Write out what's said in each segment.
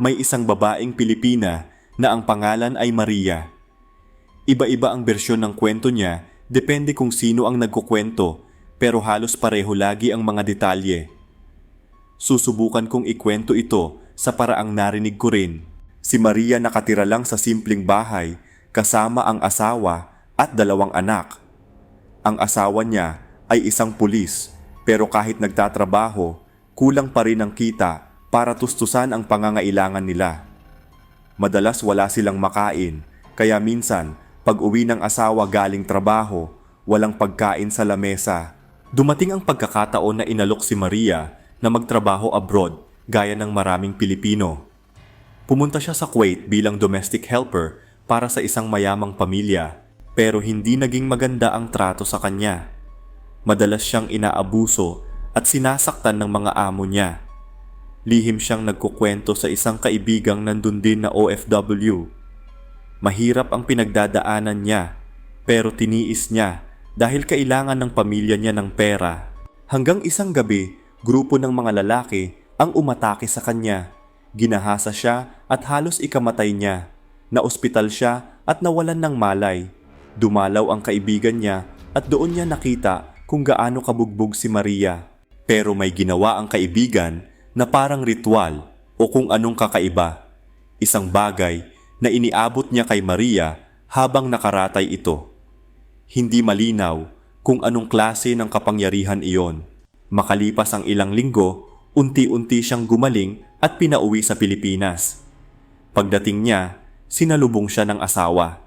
may isang babaeng Pilipina na ang pangalan ay Maria. Iba-iba ang bersyon ng kwento niya, depende kung sino ang nagkukwento, pero halos pareho lagi ang mga detalye. Susubukan kong ikwento ito sa paraang narinig ko rin. Si Maria nakatira lang sa simpleng bahay kasama ang asawa at dalawang anak. Ang asawa niya ay isang pulis pero kahit nagtatrabaho, kulang pa rin ang kita para tustusan ang pangangailangan nila. Madalas wala silang makain, kaya minsan pag uwi ng asawa galing trabaho, walang pagkain sa lamesa. Dumating ang pagkakataon na inalok si Maria na magtrabaho abroad gaya ng maraming Pilipino. Pumunta siya sa Kuwait bilang domestic helper para sa isang mayamang pamilya pero hindi naging maganda ang trato sa kanya. Madalas siyang inaabuso at sinasaktan ng mga amo niya. Lihim siyang nagkukwento sa isang kaibigang nandun din na OFW. Mahirap ang pinagdadaanan niya pero tiniis niya dahil kailangan ng pamilya niya ng pera. Hanggang isang gabi, grupo ng mga lalaki ang umatake sa kanya. Ginahasa siya at halos ikamatay niya. Naospital siya at nawalan ng malay. Dumalaw ang kaibigan niya at doon niya nakita kung gaano kabugbog si Maria. Pero may ginawa ang kaibigan na parang ritual o kung anong kakaiba. Isang bagay na iniabot niya kay Maria habang nakaratay ito. Hindi malinaw kung anong klase ng kapangyarihan iyon. Makalipas ang ilang linggo, unti-unti siyang gumaling at pinauwi sa Pilipinas. Pagdating niya, sinalubong siya ng asawa.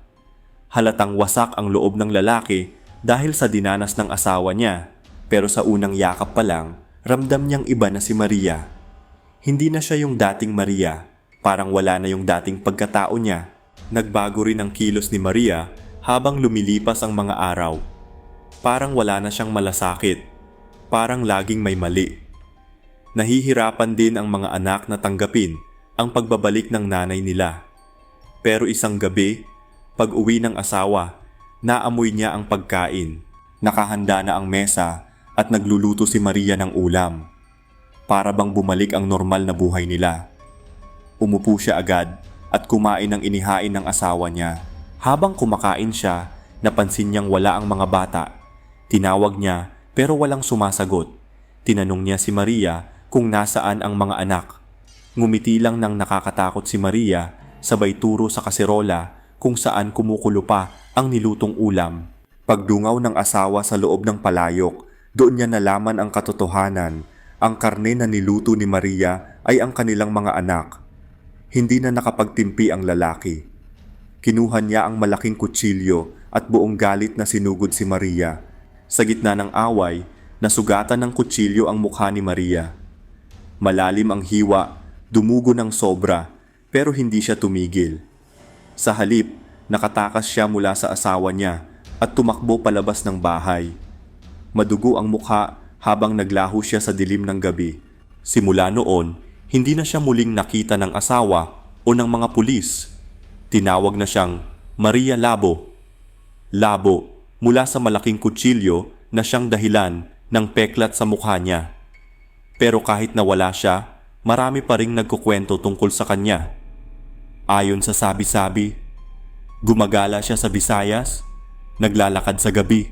Halatang wasak ang loob ng lalaki dahil sa dinanas ng asawa niya, pero sa unang yakap pa lang, ramdam niyang iba na si Maria. Hindi na siya yung dating Maria, parang wala na yung dating pagkatao niya. Nagbago rin ang kilos ni Maria habang lumilipas ang mga araw. Parang wala na siyang malasakit, parang laging may mali. Nahihirapan din ang mga anak na tanggapin ang pagbabalik ng nanay nila. Pero isang gabi, pag uwi ng asawa, naamoy niya ang pagkain. Nakahanda na ang mesa at nagluluto si Maria ng ulam. Para bang bumalik ang normal na buhay nila. Umupo siya agad at kumain ng inihain ng asawa niya. Habang kumakain siya, napansin niyang wala ang mga bata. Tinawag niya pero walang sumasagot. Tinanong niya si Maria kung nasaan ang mga anak. Ngumiti lang nang nakakatakot si Maria, sabay turo sa kaserola kung saan kumukulo pa ang nilutong ulam. Pagdungaw ng asawa sa loob ng palayok, doon niya nalaman ang katotohanan. Ang karne na niluto ni Maria ay ang kanilang mga anak. Hindi na nakapagtimpi ang lalaki. Kinuha niya ang malaking kutsilyo at buong galit na sinugod si Maria. Sa gitna ng away, nasugatan ng kutsilyo ang mukha ni Maria. Malalim ang hiwa, dumugo ng sobra, pero hindi siya tumigil. Sa halip, nakatakas siya mula sa asawa niya at tumakbo palabas ng bahay. Madugo ang mukha habang naglaho siya sa dilim ng gabi. Simula noon, hindi na siya muling nakita ng asawa o ng mga pulis. Tinawag na siyang Maria Labo. Labo mula sa malaking kutsilyo na siyang dahilan ng peklat sa mukha niya. Pero kahit nawala siya, marami pa ring nagkukwento tungkol sa kanya. Ayon sa sabi-sabi, gumagala siya sa Visayas, naglalakad sa gabi,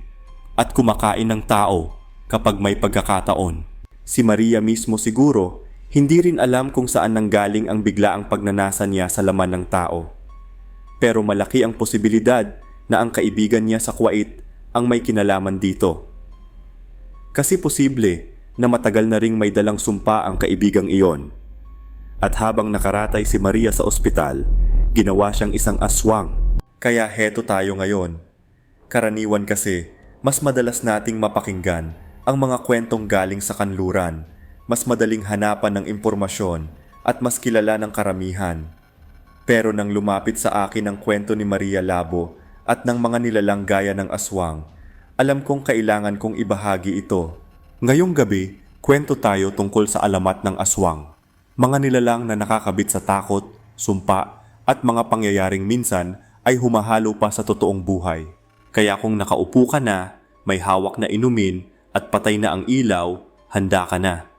at kumakain ng tao kapag may pagkakataon. Si Maria mismo siguro, hindi rin alam kung saan nanggaling ang biglaang pagnanasa niya sa laman ng tao. Pero malaki ang posibilidad na ang kaibigan niya sa Kuwait ang may kinalaman dito. Kasi posible na matagal na ring may dalang sumpa ang kaibigang iyon. At habang nakaratay si Maria sa ospital, ginawa siyang isang aswang. Kaya heto tayo ngayon. Karaniwan kasi, mas madalas nating mapakinggan ang mga kwentong galing sa kanluran, mas madaling hanapan ng impormasyon at mas kilala ng karamihan. Pero nang lumapit sa akin ang kwento ni Maria Labo at ng mga nilalang gaya ng aswang, alam kong kailangan kong ibahagi ito. Ngayong gabi, kwento tayo tungkol sa alamat ng aswang. Mga nilalang na nakakabit sa takot, sumpa, at mga pangyayaring minsan ay humahalo pa sa totoong buhay. Kaya kung nakaupo ka na, may hawak na inumin at patay na ang ilaw, handa ka na.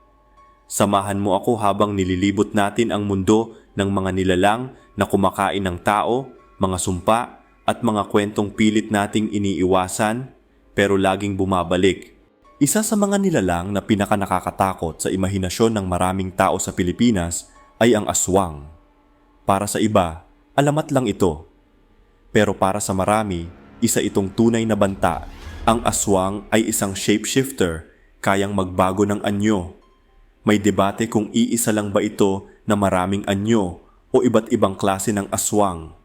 Samahan mo ako habang nililibot natin ang mundo ng mga nilalang na kumakain ng tao, mga sumpa, at mga kwentong pilit nating iniiwasan pero laging bumabalik. Isa sa mga nilalang na pinaka nakakatakot sa imahinasyon ng maraming tao sa Pilipinas ay ang aswang. Para sa iba, alamat lang ito. Pero para sa marami, isa itong tunay na banta. Ang aswang ay isang shapeshifter, kayang magbago ng anyo. May debate kung iisa lang ba ito na maraming anyo o iba't ibang klase ng aswang.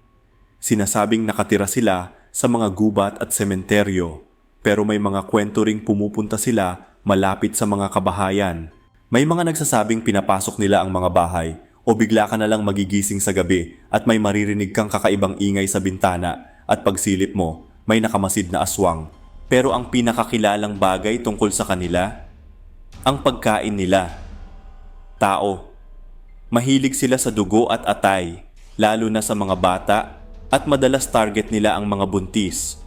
Sinasabing nakatira sila sa mga gubat at sementeryo, pero may mga kwento ring pumupunta sila malapit sa mga kabahayan. May mga nagsasabing pinapasok nila ang mga bahay o bigla ka na lang magigising sa gabi at may maririnig kang kakaibang ingay sa bintana at pagsilip mo, may nakamasid na aswang. Pero ang pinakakilalang bagay tungkol sa kanila, ang pagkain nila. Tao. Mahilig sila sa dugo at atay, lalo na sa mga bata at madalas target nila ang mga buntis.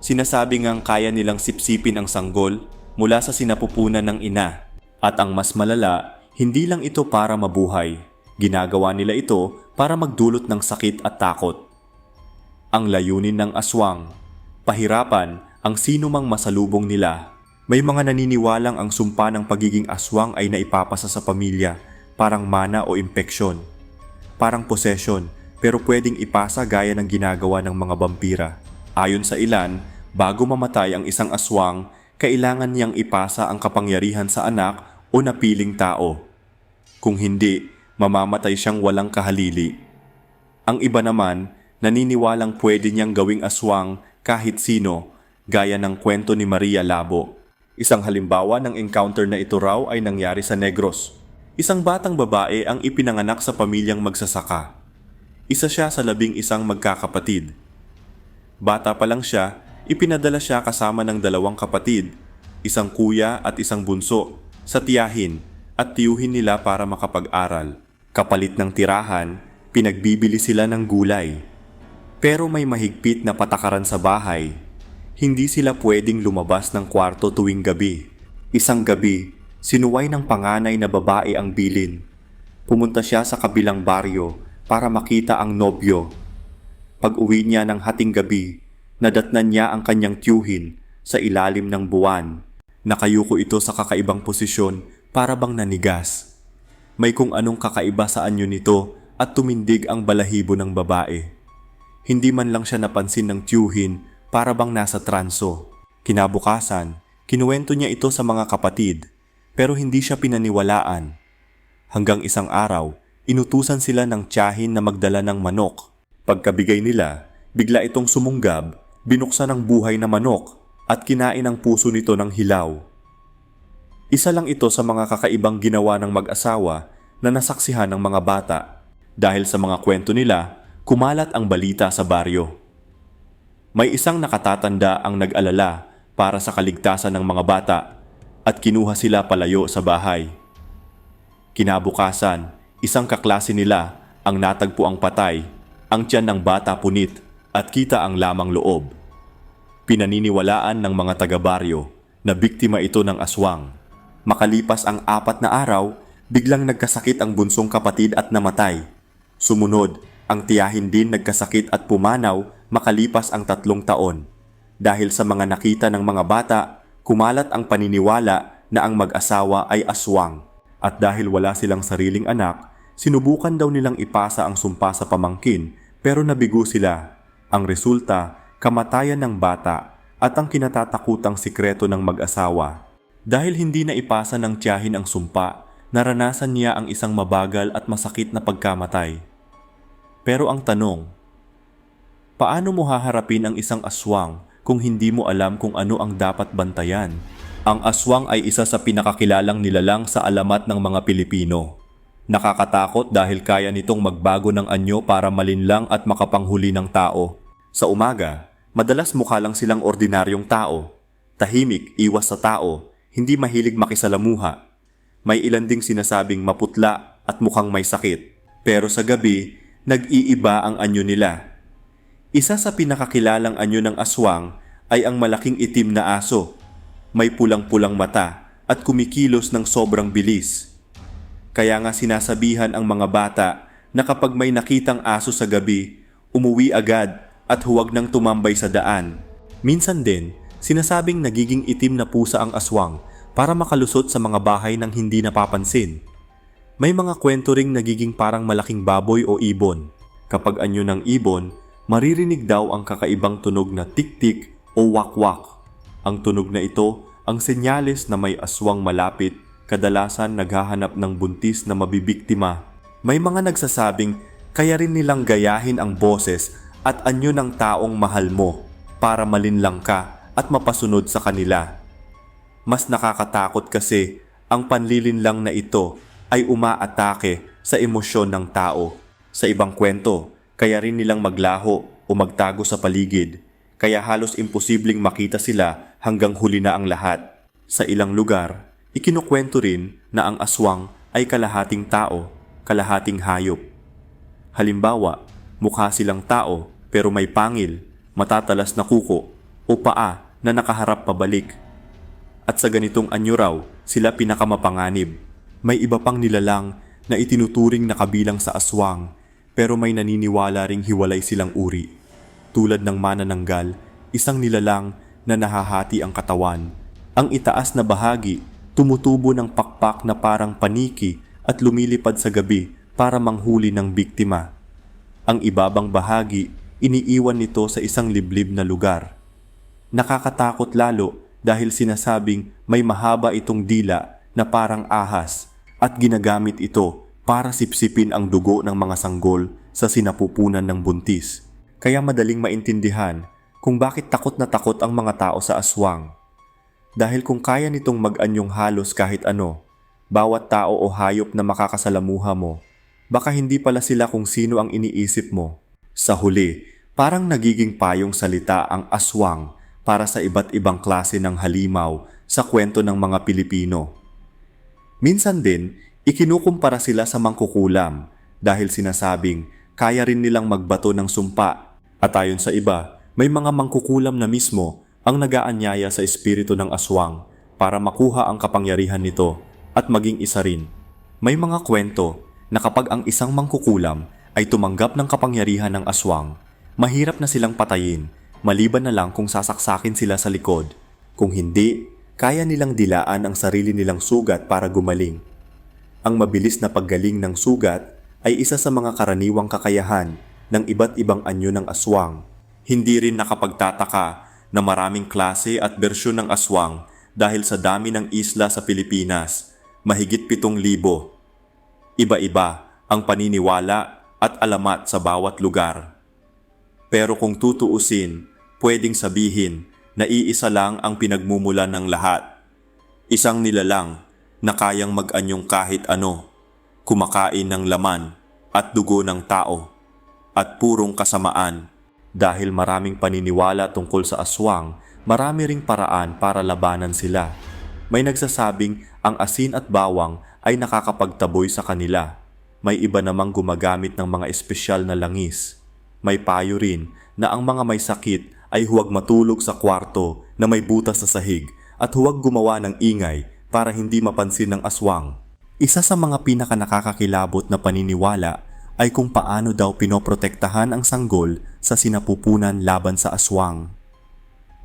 Sinasabi ngang kaya nilang sipsipin ang sanggol mula sa sinapupunan ng ina. At ang mas malala, hindi lang ito para mabuhay. Ginagawa nila ito para magdulot ng sakit at takot. Ang layunin ng aswang, pahirapan ang sino mang masalubong nila. May mga naniniwalang ang sumpa ng pagiging aswang ay naipapasa sa pamilya, parang mana o impeksyon. Parang possession, pero pwedeng ipasa gaya ng ginagawa ng mga vampira. Ayon sa ilan, bago mamatay ang isang aswang, kailangan niyang ipasa ang kapangyarihan sa anak o napiling tao. Kung hindi, mamamatay siyang walang kahalili. Ang iba naman, naniniwalang pwede niyang gawing aswang kahit sino, gaya ng kwento ni Maria Labo. Isang halimbawa ng encounter na ito raw ay nangyari sa Negros. Isang batang babae ang ipinanganak sa pamilyang magsasaka. Isa siya sa labing isang magkakapatid. Bata pa lang siya, ipinadala siya kasama ng dalawang kapatid, isang kuya at isang bunso, sa tiyahin at tiyuhin nila para makapag-aral. Kapalit ng tirahan, pinagbibili sila ng gulay. Pero may mahigpit na patakaran sa bahay. Hindi sila pwedeng lumabas ng kwarto tuwing gabi. Isang gabi, sinuway ng panganay na babae ang bilin. Pumunta siya sa kabilang baryo para makita ang nobyo. Pag uwi niya ng hating gabi, nadatnan niya ang kanyang tiyuhin sa ilalim ng buwan. Nakayuko ito sa kakaibang posisyon para bang nanigas. May kung anong kakaiba sa anyo nito at tumindig ang balahibo ng babae. Hindi man lang siya napansin ng tiyuhin para bang nasa transo. Kinabukasan, kinuwento niya ito sa mga kapatid pero hindi siya pinaniwalaan. Hanggang isang araw, inutusan sila ng tiyahin na magdala ng manok. Pagkabigay nila, bigla itong sumunggab, binuksan ang buhay na manok at kinain ang puso nito ng hilaw. Isa lang ito sa mga kakaibang ginawa ng mag-asawa na nasaksihan ng mga bata. Dahil sa mga kwento nila, kumalat ang balita sa baryo. May isang nakatatanda ang nag-alala para sa kaligtasan ng mga bata at kinuha sila palayo sa bahay. Kinabukasan, isang kaklase nila ang natagpo ang patay, ang tiyan ng bata punit at kita ang lamang loob. Pinaniniwalaan ng mga taga-baryo na biktima ito ng aswang. Makalipas ang apat na araw, biglang nagkasakit ang bunsong kapatid at namatay. Sumunod, ang tiyahin din nagkasakit at pumanaw makalipas ang tatlong taon. Dahil sa mga nakita ng mga bata, kumalat ang paniniwala na ang mag-asawa ay aswang. At dahil wala silang sariling anak, sinubukan daw nilang ipasa ang sumpa sa pamangkin pero nabigo sila. Ang resulta, kamatayan ng bata at ang kinatatakutang sikreto ng mag-asawa. Dahil hindi na ipasa ng tiyahin ang sumpa, naranasan niya ang isang mabagal at masakit na pagkamatay. Pero ang tanong, paano mo haharapin ang isang aswang kung hindi mo alam kung ano ang dapat bantayan? Ang aswang ay isa sa pinakakilalang nilalang sa alamat ng mga Pilipino. Nakakatakot dahil kaya nitong magbago ng anyo para malinlang at makapanghuli ng tao. Sa umaga, madalas mukha lang silang ordinaryong tao. Tahimik, iwas sa tao, hindi mahilig makisalamuha. May ilan ding sinasabing maputla at mukhang may sakit. Pero sa gabi, nag-iiba ang anyo nila. Isa sa pinakakilalang anyo ng aswang ay ang malaking itim na aso. May pulang-pulang mata at kumikilos ng sobrang bilis. Kaya nga sinasabihan ang mga bata na kapag may nakitang aso sa gabi, umuwi agad at huwag nang tumambay sa daan. Minsan din, sinasabing nagiging itim na pusa ang aswang para makalusot sa mga bahay ng hindi napapansin. May mga kwento ring nagiging parang malaking baboy o ibon. Kapag anyo ng ibon, maririnig daw ang kakaibang tunog na tik-tik o wak-wak. Ang tunog na ito ang senyales na may aswang malapit, kadalasan naghahanap ng buntis na mabibiktima. May mga nagsasabing kaya rin nilang gayahin ang boses at anyo ng taong mahal mo para malinlang ka at mapasunod sa kanila. Mas nakakatakot kasi ang panlilinlang na ito ay umaatake sa emosyon ng tao. Sa ibang kwento, kaya rin nilang maglaho o magtago sa paligid, kaya halos imposibleng makita sila hanggang huli na ang lahat. Sa ilang lugar, ikinukwento rin na ang aswang ay kalahating tao, kalahating hayop. Halimbawa, mukha silang tao pero may pangil, matatalas na kuko o paa na nakaharap pabalik. At sa ganitong anyo raw, sila pinakamapanganib. May iba pang nilalang na itinuturing na kabilang sa aswang pero may naniniwala ring hiwalay silang uri. Tulad ng manananggal, isang nilalang na nahahati ang katawan. Ang itaas na bahagi tumutubo ng pakpak na parang paniki at lumilipad sa gabi para manghuli ng biktima. Ang ibabang bahagi, iniiwan nito sa isang liblib na lugar. Nakakatakot lalo dahil sinasabing may mahaba itong dila na parang ahas at ginagamit ito para sipsipin ang dugo ng mga sanggol sa sinapupunan ng buntis. Kaya madaling maintindihan kung bakit takot na takot ang mga tao sa aswang. Dahil kung kaya nitong mag-anyong halos kahit ano, bawat tao o hayop na makakasalamuha mo, baka hindi pala sila kung sino ang iniisip mo. Sa huli, parang nagiging payong salita ang aswang para sa iba't ibang klase ng halimaw sa kwento ng mga Pilipino. Minsan din, ikinukumpara sila sa mangkukulam dahil sinasabing kaya rin nilang magbato ng sumpa at ayon sa iba, may mga mangkukulam na mismo ang nagaanyaya sa espiritu ng aswang para makuha ang kapangyarihan nito at maging isa rin. May mga kwento na kapag ang isang mangkukulam ay tumanggap ng kapangyarihan ng aswang, mahirap na silang patayin maliban na lang kung sasaksakin sila sa likod. Kung hindi, kaya nilang dilaan ang sarili nilang sugat para gumaling. Ang mabilis na paggaling ng sugat ay isa sa mga karaniwang kakayahan ng iba't ibang anyo ng aswang. Hindi rin nakapagtataka na maraming klase at bersyon ng aswang dahil sa dami ng isla sa Pilipinas, mahigit pitong libo. Iba-iba ang paniniwala at alamat sa bawat lugar. Pero kung tutuusin, pwedeng sabihin na iisa lang ang pinagmumulan ng lahat. Isang nilalang na kayang mag-anyong kahit ano, kumakain ng laman at dugo ng tao, at purong kasamaan. Dahil maraming paniniwala tungkol sa aswang, marami ring paraan para labanan sila. May nagsasabing ang asin at bawang ay nakakapagtaboy sa kanila. May iba namang gumagamit ng mga espesyal na langis. May payo rin na ang mga may sakit ay huwag matulog sa kwarto na may butas sa sahig at huwag gumawa ng ingay para hindi mapansin ng aswang. Isa sa mga pinaka nakakakilabot na paniniwala ay kung paano daw pinoprotektahan ang sanggol sa sinapupunan laban sa aswang.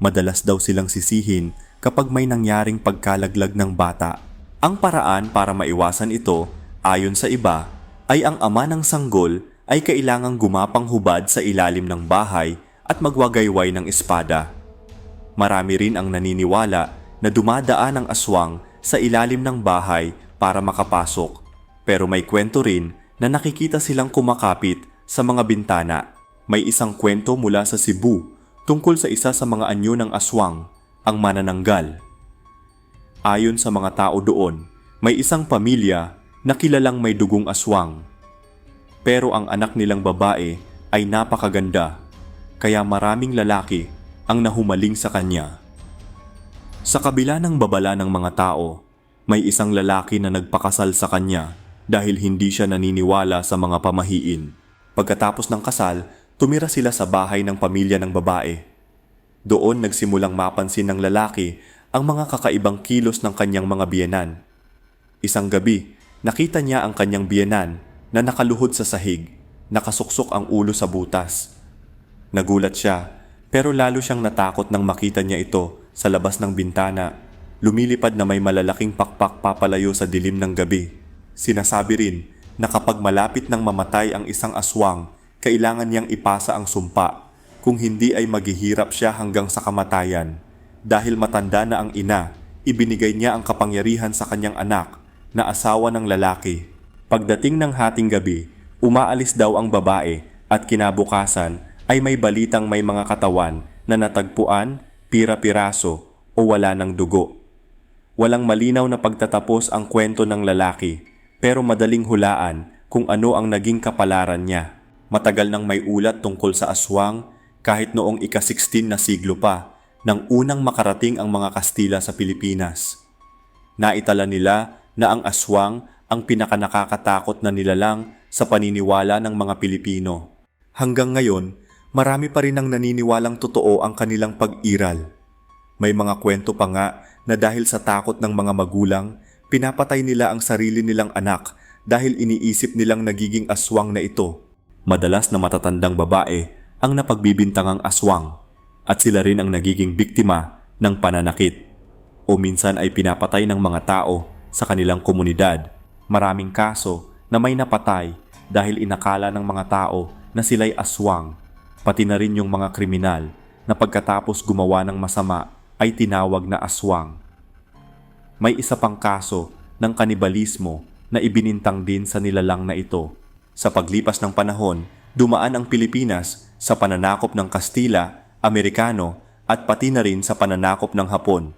Madalas daw silang sisihin kapag may nangyaring pagkalaglag ng bata. Ang paraan para maiwasan ito, ayon sa iba, ay ang ama ng sanggol ay kailangang gumapang hubad sa ilalim ng bahay at magwagayway ng espada. Marami rin ang naniniwala na dumadaan ang aswang sa ilalim ng bahay para makapasok. Pero may kwento rin na nakikita silang kumakapit sa mga bintana. May isang kwento mula sa Cebu tungkol sa isa sa mga anyo ng aswang, ang manananggal. Ayon sa mga tao doon, may isang pamilya na kilalang may dugong aswang. Pero ang anak nilang babae ay napakaganda, kaya maraming lalaki ang nahumaling sa kanya. Sa kabila ng babala ng mga tao, may isang lalaki na nagpakasal sa kanya dahil hindi siya naniniwala sa mga pamahiin. Pagkatapos ng kasal, tumira sila sa bahay ng pamilya ng babae. Doon nagsimulang mapansin ng lalaki ang mga kakaibang kilos ng kanyang mga biyenan. Isang gabi, Nakita niya ang kanyang biyenan na nakaluhod sa sahig, nakasuksok ang ulo sa butas. Nagulat siya, pero lalo siyang natakot nang makita niya ito sa labas ng bintana. Lumilipad na may malalaking pakpak papalayo sa dilim ng gabi. Sinasabi rin na kapag malapit nang mamatay ang isang aswang, kailangan niyang ipasa ang sumpa. Kung hindi ay maghihirap siya hanggang sa kamatayan. Dahil matanda na ang ina, ibinigay niya ang kapangyarihan sa kanyang anak na asawa ng lalaki. Pagdating ng hating gabi, umaalis daw ang babae at kinabukasan ay may balitang may mga katawan na natagpuan, pira-piraso o wala ng dugo. Walang malinaw na pagtatapos ang kwento ng lalaki pero madaling hulaan kung ano ang naging kapalaran niya. Matagal nang may ulat tungkol sa aswang kahit noong ika-16 na siglo pa nang unang makarating ang mga Kastila sa Pilipinas. Naitala nila na ang aswang ang pinakanakakatakot na nilalang sa paniniwala ng mga Pilipino. Hanggang ngayon, marami pa rin ang naniniwalang totoo ang kanilang pag-iral. May mga kwento pa nga na dahil sa takot ng mga magulang, pinapatay nila ang sarili nilang anak dahil iniisip nilang nagiging aswang na ito. Madalas na matatandang babae ang napagbibintangang aswang at sila rin ang nagiging biktima ng pananakit o minsan ay pinapatay ng mga tao sa kanilang komunidad. Maraming kaso na may napatay dahil inakala ng mga tao na sila'y aswang, pati na rin yung mga kriminal na pagkatapos gumawa ng masama ay tinawag na aswang. May isa pang kaso ng kanibalismo na ibinintang din sa nilalang na ito. Sa paglipas ng panahon, dumaan ang Pilipinas sa pananakop ng Kastila, Amerikano at pati na rin sa pananakop ng Hapon.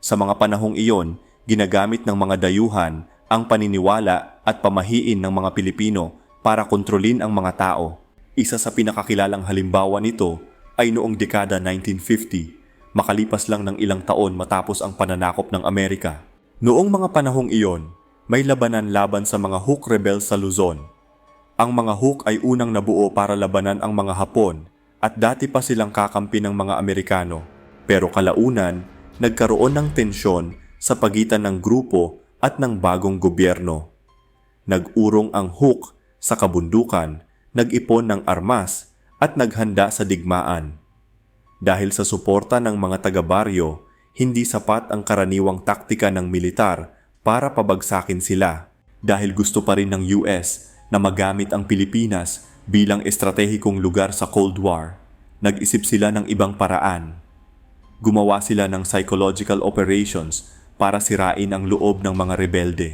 Sa mga panahong iyon, ginagamit ng mga dayuhan ang paniniwala at pamahiin ng mga Pilipino para kontrolin ang mga tao. Isa sa pinakakilalang halimbawa nito ay noong dekada 1950, makalipas lang ng ilang taon matapos ang pananakop ng Amerika. Noong mga panahong iyon, may labanan laban sa mga Huk rebels sa Luzon. Ang mga Huk ay unang nabuo para labanan ang mga Hapon at dati pa silang kakampi ng mga Amerikano. Pero kalaunan, nagkaroon ng tensyon sa pagitan ng grupo at ng bagong gobyerno. Nag-urong ang Huk sa kabundukan, nag-ipon ng armas at naghanda sa digmaan. Dahil sa suporta ng mga taga-baryo, hindi sapat ang karaniwang taktika ng militar para pabagsakin sila dahil gusto pa rin ng US na magamit ang Pilipinas bilang estratehikong lugar sa Cold War. Nag-isip sila ng ibang paraan. Gumawa sila ng psychological operations para sirain ang loob ng mga rebelde.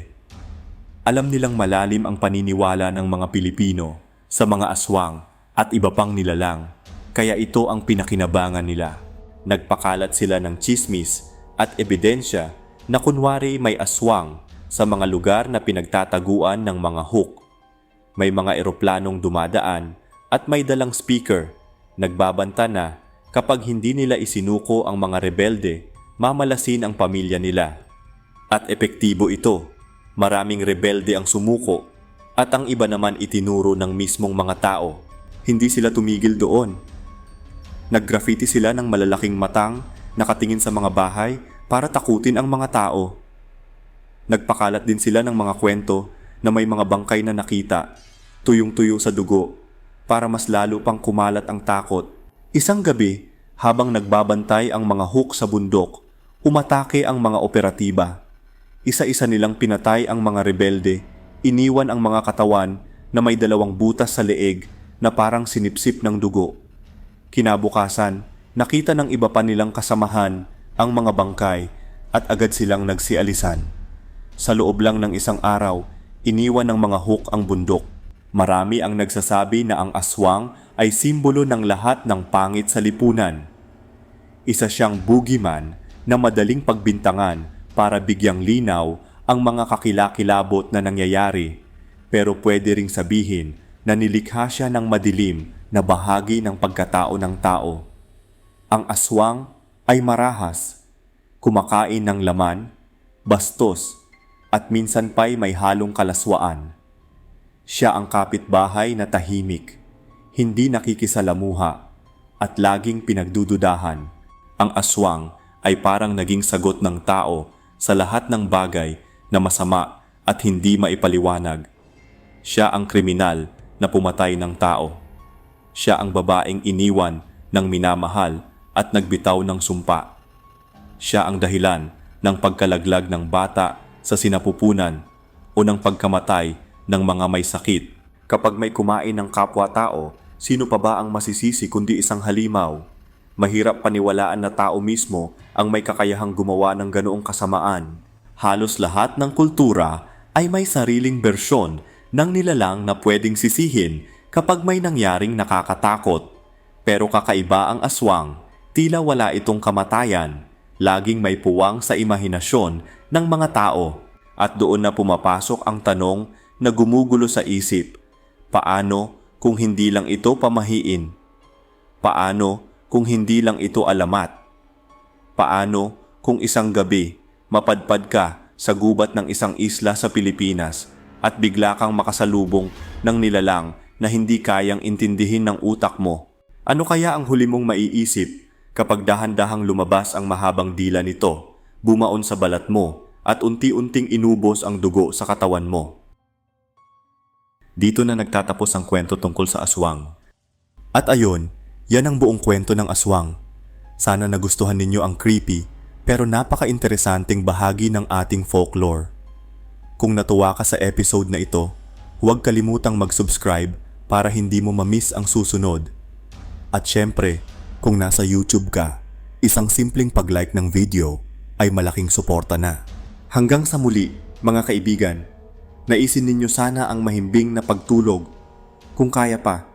Alam nilang malalim ang paniniwala ng mga Pilipino sa mga aswang at iba pang nilalang, kaya ito ang pinakinabangan nila. Nagpakalat sila ng chismis at ebidensya na kunwari may aswang sa mga lugar na pinagtataguan ng mga hook. May mga eroplanong dumadaan at may dalang speaker. Nagbabanta na kapag hindi nila isinuko ang mga rebelde mamalasin ang pamilya nila. At epektibo ito. Maraming rebelde ang sumuko at ang iba naman itinuro ng mismong mga tao. Hindi sila tumigil doon. Naggraffiti sila ng malalaking matang nakatingin sa mga bahay para takutin ang mga tao. Nagpakalat din sila ng mga kwento na may mga bangkay na nakita, tuyong-tuyo sa dugo, para mas lalo pang kumalat ang takot. Isang gabi, habang nagbabantay ang mga hook sa bundok, umatake ang mga operatiba. Isa-isa nilang pinatay ang mga rebelde, iniwan ang mga katawan na may dalawang butas sa leeg na parang sinipsip ng dugo. Kinabukasan, nakita ng iba pa nilang kasamahan ang mga bangkay at agad silang nagsialisan. Sa loob lang ng isang araw, iniwan ng mga hook ang bundok. Marami ang nagsasabi na ang aswang ay simbolo ng lahat ng pangit sa lipunan. Isa siyang boogeyman na madaling pagbintangan para bigyang linaw ang mga kakilakilabot na nangyayari pero pwede ring sabihin na nilikha siya ng madilim na bahagi ng pagkatao ng tao. Ang aswang ay marahas, kumakain ng laman, bastos, at minsan pa'y may halong kalaswaan. Siya ang kapitbahay na tahimik, hindi nakikisalamuha, at laging pinagdududahan. Ang aswang ay parang naging sagot ng tao sa lahat ng bagay na masama at hindi maipaliwanag. Siya ang kriminal na pumatay ng tao. Siya ang babaeng iniwan ng minamahal at nagbitaw ng sumpa. Siya ang dahilan ng pagkalaglag ng bata sa sinapupunan o ng pagkamatay ng mga may sakit. Kapag may kumain ng kapwa-tao, sino pa ba ang masisisi kundi isang halimaw? Mahirap paniwalaan na tao mismo ang may kakayahang gumawa ng ganoong kasamaan. Halos lahat ng kultura ay may sariling bersyon ng nilalang na pwedeng sisihin kapag may nangyaring nakakatakot. Pero kakaiba ang aswang, tila wala itong kamatayan. Laging may puwang sa imahinasyon ng mga tao. At doon na pumapasok ang tanong na gumugulo sa isip. Paano kung hindi lang ito pamahiin? Paano kung hindi lang ito alamat? Paano kung isang gabi mapadpad ka sa gubat ng isang isla sa Pilipinas at bigla kang makasalubong ng nilalang na hindi kayang intindihin ng utak mo? Ano kaya ang huli mong maiisip kapag dahan-dahang lumabas ang mahabang dila nito, bumaon sa balat mo at unti-unting inubos ang dugo sa katawan mo? Dito na nagtatapos ang kwento tungkol sa aswang. At ayon, yan ang buong kwento ng aswang. Sana nagustuhan ninyo ang creepy pero napaka-interesanting bahagi ng ating folklore. Kung natuwa ka sa episode na ito, huwag kalimutang mag-subscribe para hindi mo mamiss ang susunod. At syempre, kung nasa YouTube ka, isang simpleng pag-like ng video ay malaking suporta na. Hanggang sa muli, mga kaibigan, naisin ninyo sana ang mahimbing na pagtulog. Kung kaya pa,